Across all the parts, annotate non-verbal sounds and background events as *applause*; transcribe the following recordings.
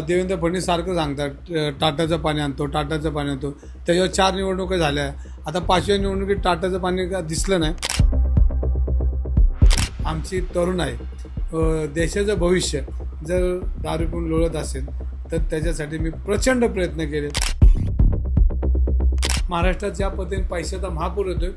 देवेंद्र फडणवीस सारखं सांगतात टाटाचं पाणी आणतो टाटाचं पाणी आणतो. त्याच्यावर चार निवडणुका झाल्या. आता पाचव्या निवडणुकीत टाटाचं पाणी का दिसलं नाही. आमची तरुण आहे. देशाचं भविष्य जर दारू पिऊन लोळत असेल तर त्याच्यासाठी मी प्रचंड प्रयत्न केले. महाराष्ट्रात ज्या पद्धतीने पैशाचा महापूर येतोय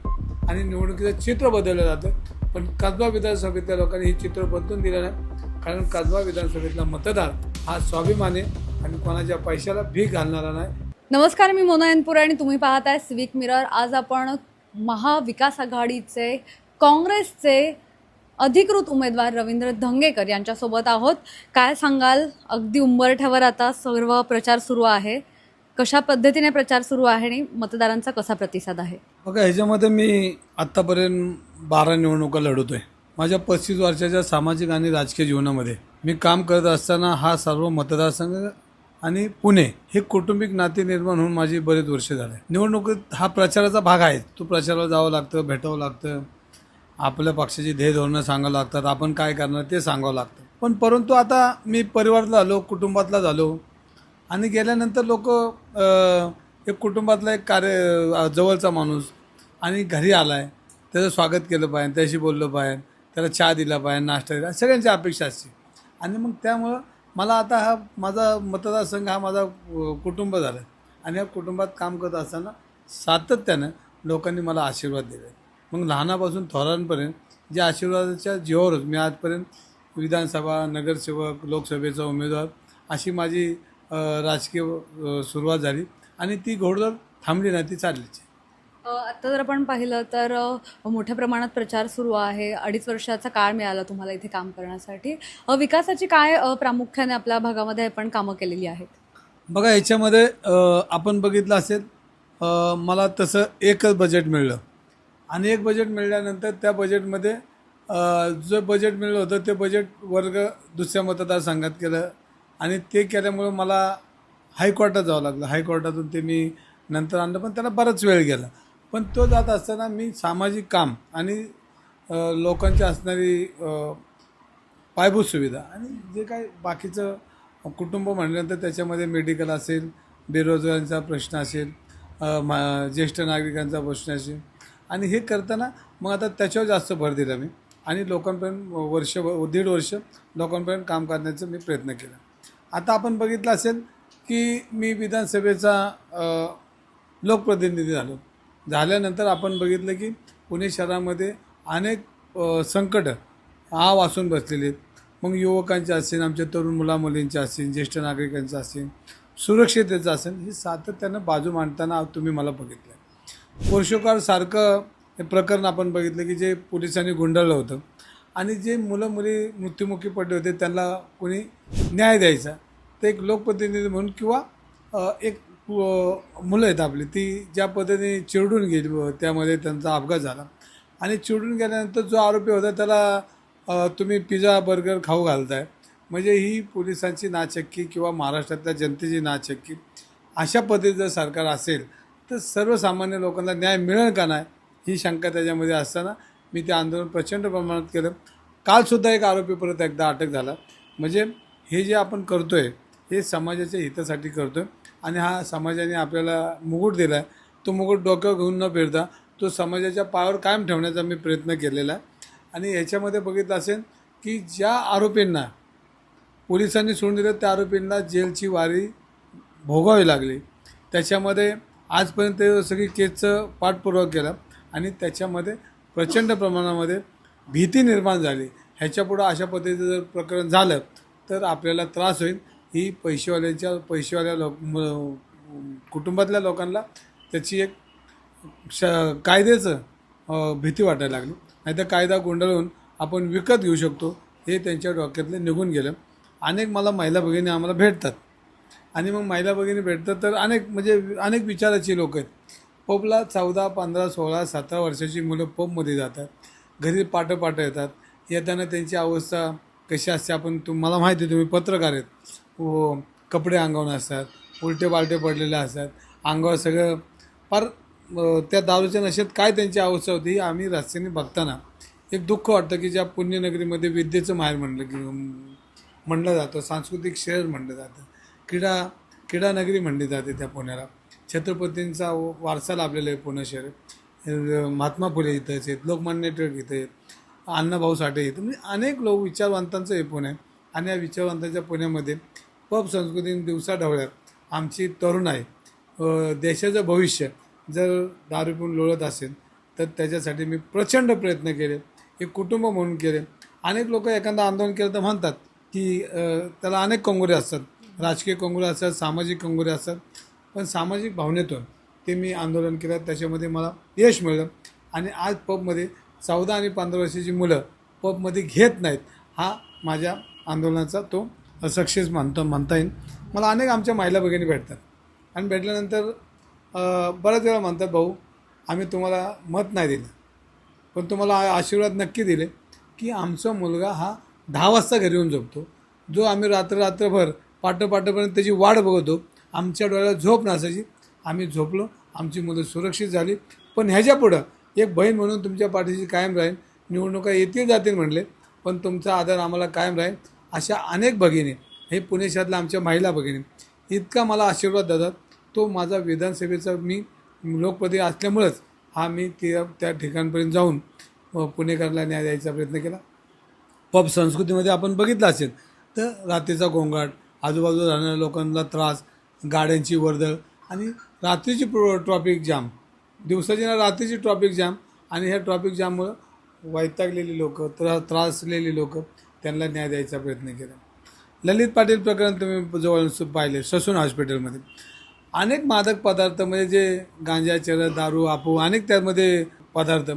आणि निवडणुकीचं चित्र बदललं जातं पण कसबा विधानसभेतल्या लोकांनी हे चित्र बदलून दिलं नाही कारण कसबा विधानसभेतला मतदार हा स्वाभिमानी आहे आणि कोणाच्या पैशाला भीक घालणारा नाही. नमस्कार मी मोना एनपुरे आणि तुम्ही पाहताय सिविक मिरर आज आपण महाविकास आघाडीचे काँग्रेसचे अधिकृत उमेदवार रवींद्र धंगेकर यांच्यासोबत आहोत. काय सांगाल? अगदी उंबरठ्यावर आता सर्व प्रचार सुरू आहे. कशा पद्धतीने प्रचार सुरू आहे आणि मतदारांचा कसा प्रतिसाद आहे? बघा ह्याच्यामध्ये मी आत्तापर्यंत बारा निवडणुका लढवतोय. माझ्या पस्तीस वर्षाच्या सामाजिक आणि राजकीय जीवनामध्ये मी काम करत असताना हा सर्व मतदारसंघ आणि पुणे हे कौटुंबिक नाते निर्माण होऊन माझी बरेच वर्ष झाले. निवडणुकीत हा प्रचाराचा भाग आहे. तो प्रचाराला जावं लागतं भेटावं लागतं. आपल्या पक्षाची ध्येय धोरणं सांगावं लागतात. आपण काय करणार ते सांगावं लागतं. पण परंतु आता मी परिवारातला आलो कुटुंबातला झालो. आणि गेल्यानंतर लोक एक कुटुंबातला एक कार्य जवळचा माणूस आणि घरी आला आहे त्याचं स्वागत केलं पाहिजे त्याशी बोललं पाहिजे त्याला चहा दिला पाहिजे नाश्ता दिला सगळ्यांची अपेक्षा असते. आणि मग त्यामुळं मला आता हा माझा मतदारसंघ हा माझा कुटुंब झाला. आहे आणि या कुटुंबात काम करत असताना सातत्यानं लोकांनी मला आशीर्वाद दिले. मग लहानापासून थोरांपर्यंत ज्या आशीर्वादाच्या जीवावरच मी आजपर्यंत विधानसभा नगरसेवक लोकसभेचा उमेदवार अशी माझी राजकीय सुरुवात झाली. आणि ती घोडदौड थांबली नाही ती चाललीची आता जर आपण पाहिलं तर मोठ्या प्रमाणात प्रचार सुरू आहे. अडीच वर्षाचा काळ मिळाला तुम्हाला इथे काम करण्यासाठी. विकासाची काय प्रामुख्याने आपल्या भागामध्ये आपण कामं केलेली आहेत? बघा याच्यामध्ये आपण बघितलं असेल मला तसं एकच बजेट मिळलं. आणि एक बजेट मिळाल्यानंतर त्या बजेटमध्ये जो बजेट मिळलं होतं ते बजेट वर्ग दुसऱ्या मतदारसंघात केलं. आणि ते केल्यामुळं मला हायकोर्टात जावं लागलं. हायकोर्टातून ते मी नंतर आणलं पण त्याला बराच वेळ गेला. पण तो जात असताना मी सामाजिक काम आणि लोकांची असणारी पायभूत पायाभूत सुविधा आणि जे काही बाकीचं कुटुंब म्हटल्यानंतर त्याच्यामध्ये मेडिकल असेल बेरोजगारांचा प्रश्न असेल मा ज्येष्ठ नागरिकांचा प्रश्न असेल आणि हे करताना मग आता त्याच्यावर जास्त भर दिला मी आणि लोकांपर्यंत वर्ष दीड वर्ष लोकांपर्यंत काम करण्याचा मी प्रयत्न केला. आता आपण बघितलं असेल की मी विधानसभेचा लोकप्रतिनिधी झालो. झाल्यानंतर आपण बघितलं की पुणे शहरामध्ये अनेक संकट आ वाचून बसलेले आहेत. मग युवकांचे असेल आमच्या तरुण मुलामुलींचे असेल ज्येष्ठ नागरिकांचं असेल सुरक्षितेचं असेल हे सातत्यानं बाजू मांडताना तुम्ही मला बघितलं पोर्शोकार सारखं हे प्रकरण आपण बघितलं की जे पोलिसांनी गुंडाळलं होतं आणि जे मुलं मुली मृत्युमुखी पडले होते त्यांना कोणी न्याय द्यायचा ते एक लोकप्रतिनिधी म्हणून किंवा एक मुलं आहेत आपली ती ज्या पद्धतीने चिरडून गेली त्यामध्ये त्यांचा अपघात झाला. आणि चिरडून गेल्यानंतर जो आरोपी होता त्याला तुम्ही पिझ्झा बर्गर खाऊ घालताय. म्हणजे ही पोलिसांची नाचक्की किंवा महाराष्ट्रातल्या जनतेची नाचक्की अशा पद्धतीचं जर सरकार असेल तर सर्वसामान्य लोकांना न्याय मिळेल का नाही ही शंका त्याच्यामध्ये असताना मी ते आंदोलन प्रचंड प्रमाणात केलं. कालसुद्धा एक आरोपी परत एकदा अटक झाला. म्हणजे हे जे आपण करतो आहे हे समाजाच्या हितासाठी करतो आहे आणि हा समाजाने आपल्याला मुकुट दिला आहे तो मुकुट डोक्यावर घेऊन न फिरता तो समाजाच्या पायावर कायम ठेवण्याचा मी प्रयत्न केलेला आहे. आणि याच्यामध्ये बघितलं असेल की ज्या आरोपींना पोलिसांनी सोडून दिलं त्या आरोपींना जेलची वारी भोगावी लागली. त्याच्यामध्ये आजपर्यंत सगळी केसचं पाठपुरावा केला आणि त्याच्यामध्ये प्रचंड प्रमाणामध्ये भीती निर्माण झाली. ह्याच्यापुढं अशा पद्धतीचं जर प्रकरण झालं तर आपल्याला त्रास होईल. ही पैसेवाल्यांच्या पैसेवाल्या लोक कुटुंबातल्या लोकांना त्याची एक श कायद्याचं भीती वाटायला लागली. नाहीतर कायदा गुंडाळून आपण विकत घेऊ शकतो हे त्यांच्या डोक्यातले निघून गेलं. अनेक मला महिला भगिनी आम्हाला भेटतात. आणि मग महिला भगिनी भेटतात तर अनेक म्हणजे अनेक विचाराची लोक आहेत. पबला चौदा पंधरा सोळा सतरा वर्षाची मुलं पबमध्ये जातात. घरी पाटं येतात. येताना त्यांची अवस्था कशी असते आपण तुम्हाला माहिती आहे तुम्ही पत्रकार आहेत. व कपडे अंगावून असतात उलटे पालटे पडलेले असतात अंगावर सगळं फार त्या दारूच्या नशेत काय त्यांची अवस्था होती ही आम्ही रस्त्याने बघताना एक दुःख वाटतं की ज्या पुण्यनगरीमध्ये विद्येचं माहेर म्हणलं की म्हणलं जातं सांस्कृतिक शहर म्हणलं जातं क्रीडा क्रीडानगरी म्हणली जाते त्या पुण्याला छत्रपतींचा वारसा लाभलेला आहे पुणे शहर महात्मा फुले इथंच आहेत लोकमान्य टिळक इथे आहेत अण्णाभाऊ साठे इथं म्हणजे अनेक लोक विचारवंतांचं हे पुणे आहे. आणि या विचारवंतांच्या पुण्यामध्ये पब संस्कृती दिवसा ढवळ्यात आमची तरुण आहे. देशाचं भविष्य जर दारू पिऊन लोळत असेल तर त्याच्यासाठी मी प्रचंड प्रयत्न केले. हे कुटुंब म्हणून केले. अनेक लोक एखादं आंदोलन केलं तर म्हणतात की त्याला अनेक कंगोरे असतात. राजकीय कंगोरे असतात सामाजिक कंगोरे असतात. पण सामाजिक भावनेतून ते मी आंदोलन केलं. त्याच्यामध्ये मला यश मिळलं. आणि आज पबमध्ये चौदा आणि पंधरा वर्षाची मुलं पबमध्ये घेत नाहीत. हा माझ्या आंदोलनाचा तो सक्सेस मानतो म्हणता येईल. मला अनेक आमच्या महिला भगिनी भेटतात. आणि भेटल्यानंतर बऱ्याच वेळा म्हणतात भाऊ आम्ही तुम्हाला मत नाही दिलं. पण तुम्हाला आशीर्वाद नक्की दिले की आमचा मुलगा हा दहा वाजता घरी येऊन झोपतो. जो आम्ही रात्र रात्रभर पाठोपाठोपर्यंत त्याची वाट बघतो आमच्या डोळ्याला झोप नसायची. आम्ही झोपलो आमची मुलं सुरक्षित झाली. पण ह्याच्या पुढं एक बहीण म्हणून तुमच्या पाठीशी कायम राहील. निवडणुका येतील जातील म्हणले पण तुमचा आदर आम्हाला कायम राहील. अशा अनेक भगिनी हे पुणे शहरातल्या आमच्या महिला भगिनी इतका मला आशीर्वाद देतात. तो माझा विधानसभेचा मी लोकप्रतिनिधी असल्यामुळंच हा मी त्या त्या ठिकाणपर्यंत जाऊन पुणेकरला पुणेकरांना न्याय द्यायचा प्रयत्न केला. पब संस्कृतीमध्ये आपण बघितलं असेल तर रात्रीचा गोंगाट आजूबाजूला राहणाऱ्या लोकांना त्रास गाड्यांची वर्दळ आणि रात्रीची ट्रॉफिक जाम. दिवसाची ना रात्रीची ट्रॉफिक जाम आणि ह्या ट्रॉफिक जाममुळं वैतागलेली लोक त्रा त्रासलेली लोक त्यांना न्याय द्यायचा प्रयत्न केला. ललित पाटील प्रकरण तुम्ही जवळ पाहिले ससून हॉस्पिटलमध्ये. अनेक मादक पदार्थ म्हणजे जे गांजा चरस दारू आपू अनेक त्यामध्ये पदार्थ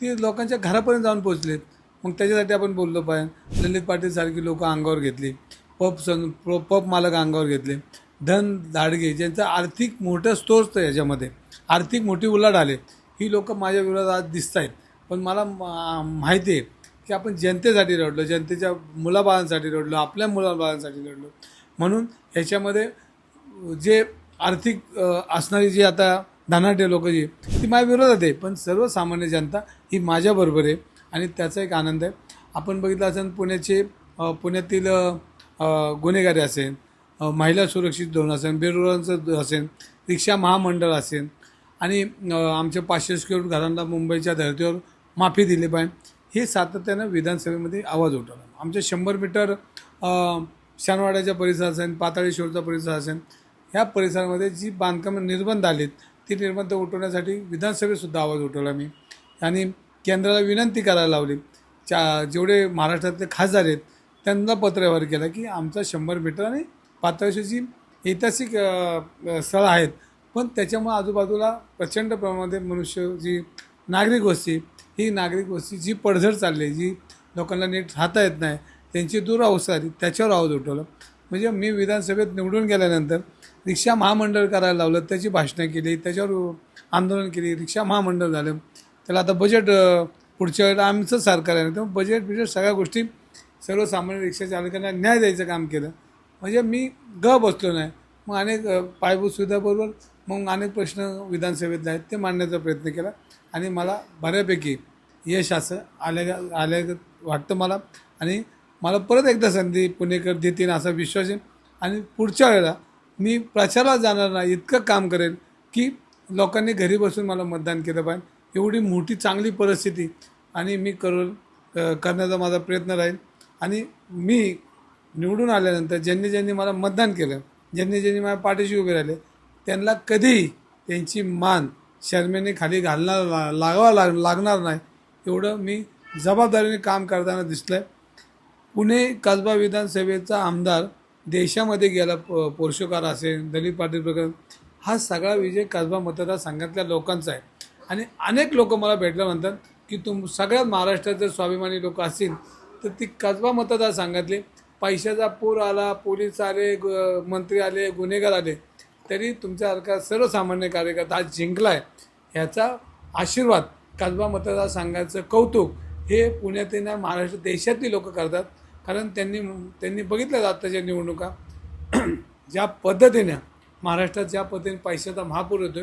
ते लोकांच्या घरापर्यंत जाऊन पोचलेत मग त्याच्यासाठी आपण बोललो पाहिजे ललित पाटील सारखी लोक अंगावर घेतली पब सं पप पब मालक अंगावर घेतले. धन धाडगे ज्यांचा आर्थिक मोठं स्त्रोत याच्यामध्ये आर्थिक मोठी उलाढ आले ही लोकं माझ्या विरोधात आज दिसत आहेत पण मला माहिती आहे की आपण जनतेसाठी लढलो जनतेच्या मुलाबाळांसाठी लढलो आपल्या मुलाबाळांसाठी लढलो म्हणून ह्याच्यामध्ये जे आर्थिक असणारी जी आता धनाढ्य लोक जी ती माझ्या विरोधात आहे. पण सर्वसामान्य जनता ही माझ्याबरोबर आहे आणि त्याचा एक आनंद आहे. आपण बघितलं असेल पुण्याचे पुण्यातील गुन्हेगारी असेल महिला सुरक्षित धोरण असेल बेरोजगारांचं असेल रिक्षा महामंडळ असेल आणि आमच्या पाचशे स्क्वेअर घरांना मुंबईच्या धर्तीवर माफी दिली पाहिजे. हे सातत्यानं विधानसभेमध्ये आवाज उठवला. आमच्या शंभर मीटर शानवाड्याच्या परिसर असेल पाताळेश्वरचा परिसर असेल ह्या परिसरामध्ये जी बांधकामं निर्बंध आलेत ती निर्बंध उठवण्यासाठी विधानसभेतसुद्धा आवाज उठवला मी. आणि केंद्राला विनंती करायला लावली. चा जेवढे महाराष्ट्रातले खासदार आहेत त्यांना पत्रव्यवहार केला की आमचा शंभर मीटर आणि पाताळेश्वरची ऐतिहासिक स्थळं आहेत पण त्याच्यामुळे आजूबाजूला प्रचंड प्रमाणामध्ये मनुष्य जी नागरिक वस्ती ही नागरिक वस्ती जी पडझड चालली आहे, जी लोकांना नीट राहता येत नाही त्यांची दुरावस्था आली त्याच्यावर आवाज उठवला. म्हणजे मी विधानसभेत निवडून गेल्यानंतर रिक्षा महामंडळ करायला लावलं त्याची भाषणं केली त्याच्यावर आंदोलन केली रिक्षा महामंडळ झालं. त्याला आता बजेट पुढच्या वेळेला आमचं सरकार आहे तर बजेट बिजेट सगळ्या गोष्टी सर्वसामान्य रिक्षा चालकांना न्याय द्यायचं काम केलं. म्हणजे मी ग बसलो नाही. मग अनेक पायाभूत सुविधाबरोबर मग अनेक प्रश्न विधानसभेतले आहेत ते मांडण्याचा प्रयत्न केला आणि मला बऱ्यापैकी यश असं आल्या आल्या वाटतं मला. आणि मला परत एकदा संधी पुणेकर देतील असा विश्वास आहे. आणि पुढच्या वेळेला मी प्रचारात जाणार नाही इतकं काम करेल की लोकांनी घरी बसून मला मतदान केलं पाहिजे. एवढी मोठी चांगली परिस्थिती. आणि मी करून करण्याचा माझा प्रयत्न राहील. आणि मी निवडून आल्यानंतर ज्यांनी ज्यांनी मला मतदान केलं ज्यांनी ज्यांनी माझ्या पाठीशी उभे राहिले त्यांना कधीही त्यांची मान शर्मेने खाली घालणार ला- लागावा लाग लागणार नाही. तेवढं मी जबाबदारीने काम करताना दिसलं आहे पुणे कसबा विधानसभेचा आमदार देशामध्ये गेला प पोर्शोकार असेल दलित पाटील प्रकरण हा सगळा विजय कसबा मतदारसंघातल्या लोकांचा आहे. आणि अनेक लोक मला भेटल्यानंतर म्हणतात की तुम सगळ्यात महाराष्ट्रात जर स्वाभिमानी लोक असतील तर ती कसबा मतदारसंघातले पैशाचा पूर आला पोलीस आले ग- मंत्री आले गुन्हेगार आले तरी तुमच्यासारखा सर्वसामान्य कार्यकर्ता आज जिंकला आहे ह्याचा आशीर्वाद कसबा मतदारसंघाचं कौतुक हे पुण्यातील नाही महाराष्ट्र देशातली लोक करतात. कारण त्यांनी त्यांनी बघितलं आत्ताच्या निवडणुका. *clears throat* ज्या पद्धतीनं महाराष्ट्रात ज्या पद्धतीने पैशाचा महापूर होतो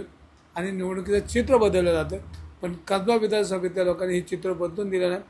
आणि निवडणुकीचं चित्र बदललं जातं पण कसबा विधानसभेतल्या लोकांनी हे चित्र बदलून दिलं नाही.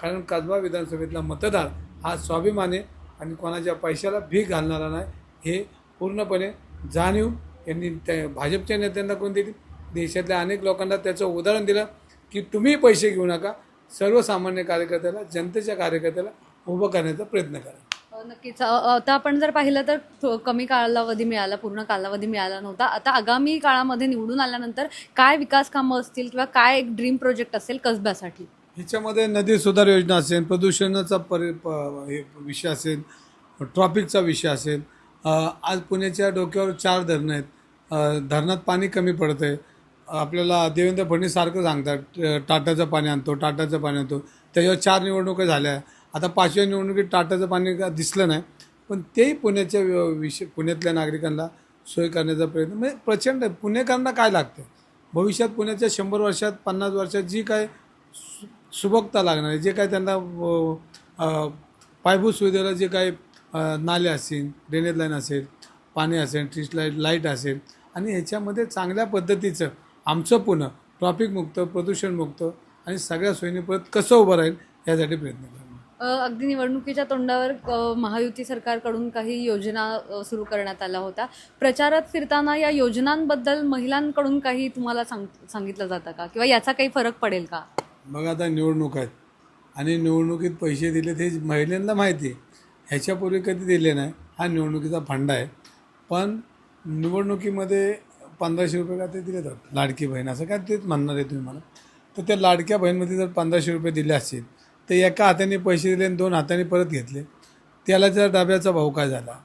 कारण कसबा विधानसभेतला मतदार हा स्वाभिमानी आणि कोणाच्या पैशाला भीक घालणारा नाही. हे पूर्णपणे जाणीव यांनी त्या भाजपच्या नेत्यांना कोण दिली देशातल्या अनेक लोकांना त्याचं उदाहरण दिलं. की तुम्ही पैसे घेऊ नका. सर्वसामान्य कार्यकर्त्याला जनतेच्या कार्यकर्त्याला उभं करण्याचा प्रयत्न करा. नक्कीच. आता आपण जर पाहिलं तर कमी कालावधी मिळाला पूर्ण कालावधी मिळाला नव्हता. आता आगामी काळामध्ये निवडून आल्यानंतर काय विकास कामं असतील किंवा काय एक ड्रीम प्रोजेक्ट असेल कसब्यासाठी? ह्याच्यामध्ये नदी सुधार योजना असेल प्रदूषणाचा परि विषय असेल ट्रॉफिकचा विषय असेल. आज पुण्याच्या डोक्यावर चार धरणं आहेत. धरणात पाणी कमी पडतं आहे आपल्याला देवेंद्र फडणवीस सारखं सांगतात टाटाचं पाणी आणतो टाटाचं पाणी आणतो. त्याच्यावर चार निवडणुका झाल्या. आता पाचव्या निवडणुकीत टाटाचं पाणी का दिसलं नाही. पण तेही पुण्याच्या विषय पुण्यातल्या नागरिकांना सोय करण्याचा प्रयत्न म्हणजे प्रचंड आहे. पुणेकरांना काय लागतं? भविष्यात पुण्याच्या शंभर वर्षात पन्नास वर्षात जी काय सु- सुबकता लागणार आहे जे काय त्यांना पायभूत पायाभूत सुविधेला जे काय नाले असतील ड्रेनेज लाईन असेल पाणी असेल ट्रीट लाइट लाइट असेल आणि ह्याच्यामध्ये चांगल्या पद्धतीचं आमचं पुणं ट्रॉफिकमुक्त प्रदूषणमुक्त आणि सगळ्या सोयीने परत कसं उभं राहील यासाठी प्रयत्न करणार. अगदी निवडणुकीच्या तोंडावर महायुती सरकारकडून काही योजना सुरू करण्यात आल्या होत्या. प्रचारात फिरताना या योजनांबद्दल महिलांकडून काही तुम्हाला सांग सांगितलं जातं का? किंवा याचा काही फरक पडेल का? मग आता निवडणूक आहेत. आणि निवडणुकीत पैसे दिले ते महिलांना माहिती आहे. ह्याच्यापूर्वी कधी दिले नाही. हा निवडणुकीचा फंडा आहे. पण निवडणुकीमध्ये पंधराशे रुपये का ते दिले जातात. लाडकी बहीण असं काय तेच म्हणणार आहे तुम्ही मला. तर त्या लाडक्या बहीणमध्ये जर पंधराशे रुपये दिले असतील तर एका हाताने पैसे दिले आणि दोन हाताने परत घेतले. त्याला जर डब्याचा भाव काय झाला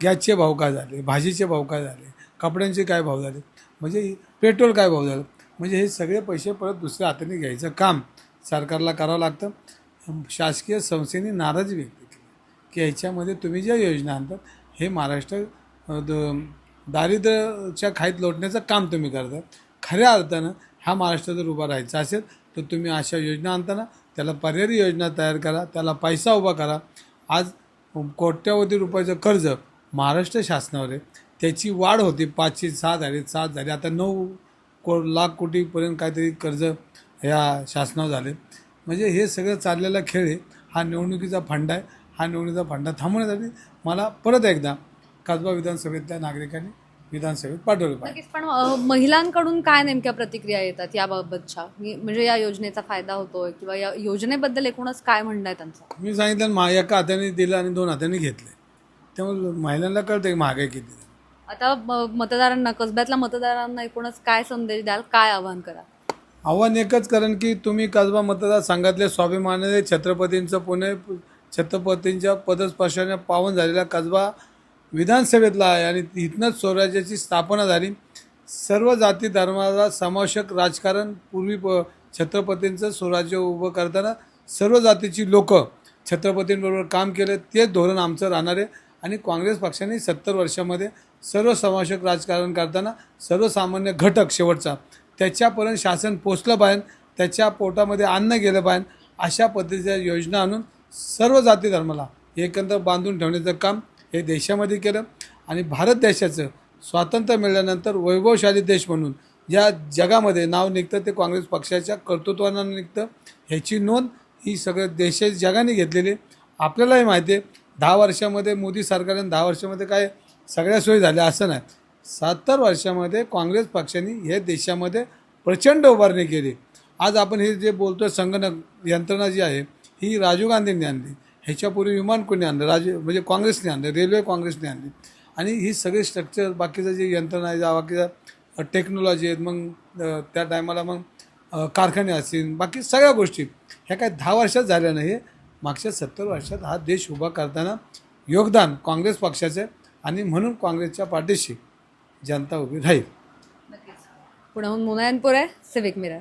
गॅसचे भाव काय झाले भाजीचे भाव काय झाले कपड्यांचे काय भाव झाले म्हणजे पेट्रोल काय भाव झालं म्हणजे हे सगळे पैसे परत दुसऱ्या हाताने घ्यायचं काम सरकारला करावं लागतं. शासकीय संस्थेने नाराजी व्यक्त केली की ह्याच्यामध्ये तुम्ही ज्या योजना आणतात हे महाराष्ट्र द- दारिद्र्याच्या खाईत लोटण्याचं काम तुम्ही करता. खऱ्या अर्थानं हा महाराष्ट्र जर उभा राहायचा असेल तर तुम्ही अशा योजना आणताना त्याला पर्यायी योजना तयार करा त्याला पैसा उभा करा. आज कोट्यावधी रुपयाचं कर्ज महाराष्ट्र शासनावर आहे. त्याची वाढ होती पाचशे सहा झाली सात झाली. आता नऊ को लाख कोटीपर्यंत काहीतरी कर्ज ह्या शासनावर झाले. म्हणजे हे सगळं चाललेला खेळ आहे. हा निवडणुकीचा फंडा आहे. हा निवडणुकीचा फंडा थांबवण्यासाठी मला परत एकदा कसबा विधानसभेतल्या नागरिकांनी विधानसभेत पाठवलं पाहिजे. नक्कीच पण अ, महिलांकडून काय नेमक्या प्रतिक्रिया येतात याबाबतच्या? मी- म्हणजे या योजनेचा फायदा होतोय किंवा या योजनेबद्दल एकूणच काय म्हणणं आहे त्यांचं? मी सांगितलं ना, मा एका हाताने दिलं आणि दोन हाताने घेतले. त्यामुळे महिलांना कळतं की महागाई किती आहे. आता अ, मतदारांना कसब्यातल्या मतदारांना एकूणच काय संदेश द्याल काय आवाहन करा आव्हान एकच कारण की तुम्ही कसबा मतदारसंघातले स्वाभिमानाने छत्रपतींचं पुणे छत्रपतींच्या पदस्पर्शाने पावन झालेला कसबा विधानसभेतला आहे आणि इथनंच स्वराज्याची स्थापना झाली. सर्व जाती धर्माला समावेशक राजकारण पूर्वी प छत्रपतींचं स्वराज्य उभं करताना सर्व जातीची लोक छत्रपतींबरोबर काम केलं. तेच धोरण आमचं राहणार आहे. आणि काँग्रेस पक्षाने सत्तर वर्षामध्ये सर्व समावेशक राजकारण करताना सर्वसामान्य घटक शेवटचा. त्याच्यापर्यंत शासन पोचलं पाहिजे. त्याच्या पोटामध्ये अन्न गेलं पाहिजे. अशा पद्धतीच्या योजना आणून सर्व जाती धर्माला एकंदर बांधून ठेवण्याचं काम हे देशामध्ये केलं आणि भारत देशाचं स्वातंत्र्य मिळाल्यानंतर वैभवशाली देश म्हणून ज्या जगामध्ये नाव निघतं ते काँग्रेस पक्षाच्या कर्तृत्वानं निघतं. ह्याची नोंद ही सगळं देश जगाने घेतलेली आपल्यालाही माहिती आहे दहा वर्षामध्ये मोदी सरकारने दहा वर्षामध्ये काय सगळ्या सोयी झाल्या असं नाही. सत्तर वर्षामध्ये काँग्रेस पक्षाने हे देशामध्ये प्रचंड उभारणी केली. आज आपण हे जे बोलतो संगणक यंत्रणा जी आहे ही राजीव गांधींनी आणली. ह्याच्यापूर्वी विमान कोणी आणलं? राज्य म्हणजे काँग्रेसने आणलं रेल्वे काँग्रेसने आणली. आणि ही सगळी स्ट्रक्चर बाकीचं जे यंत्रणा आहे ज्या बाकीच्या टेक्नॉलॉजी आहेत मग त्या टायमाला मग कारखाने असतील बाकी सगळ्या गोष्टी. ह्या काय दहा वर्षात झाल्या नाही मागच्या सत्तर वर्षात हा देश उभा करताना योगदान काँग्रेस पक्षाचं आणि म्हणून काँग्रेसच्या पाठीशी जनता उभी राहील. पुण्याहून मुलायनपूर आहे सिविक मिरर